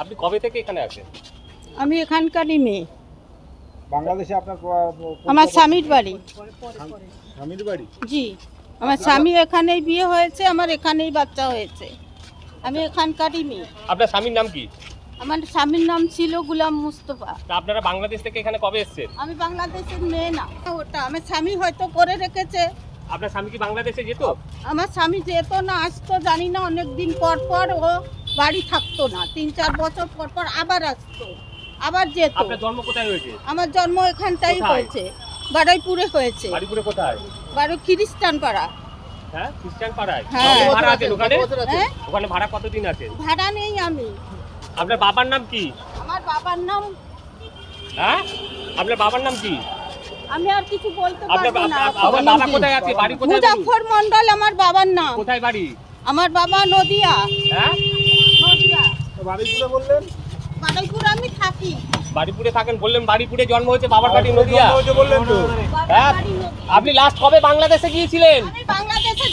আপনি কবে থেকে এখানে আছেন আমি এখানকারই মেয়ে। বাংলাদেশে আপনার আমার স্বামীর বাড়ি। স্বামীর বাড়ি? জি আমার স্বামী এখানেই বিয়ে হয়েছে আমার এখানেই বাচ্চা হয়েছে। আমি এখানকারই মেয়ে। আপনার স্বামীর নাম কি? আমার স্বামীর নাম ছিল গুলাম মুস্তফা। তা আপনারা বাংলাদেশ থেকে এখানে কবে এসেছেন? আমি বাংলাদেশের মেয়ে না ওটা আমার স্বামী হয়তো করে রেখেছে। আপনার স্বামী কি বাংলাদেশে যেত? আমার স্বামী যেত না আসতো জানি না অনেক দিন পর পর ও বাড়ি থাকতো না। তিন চার বছর পর পর আবার আসতো। আবার যেত। আপনার জন্ম কোথায় হয়েছে? আমার জন্ম এখানটাই কোথায়? হয়েছে। বাড়াইপুরে হয়েছে। বাড়িপুরে কোথায়? বাড়ি খ্রিস্টান পাড়া। হ্যাঁ খ্রিস্টান পাড়ায়? হ্যাঁ। কত ভাড়া আছেন ওখানে? হ্যাঁ? ওখানে ভাড়া কতদিন আছে? ভাড়া নেই আমি। আপনার বাবার নাম কি? আমার বাবার নাম হ্যাঁ? আপনার বাবার নাম কি? আমি আর কিছু বলতে আপনার পারব না। আপনার বাবা কোথায় আছে? বাড়ি কোথায়? বলুন? মুজাফর মন্ডল আমার বাবার নাম। কোথায় বাড়ি? আমার বাবা নদিয়া। হ্যাঁ? বললেন? আমি থাকি। বাড়িপুরে থাকেন বললেন বাড়িপুরে জন্ম হয়েছে বাবার বাড়ি নদিয়া। জন্ম বললেন তো। হ্যাঁ আপনি লাস্ট কবে বাংলাদেশে গিয়েছিলেন? আমি বাংলাদেশে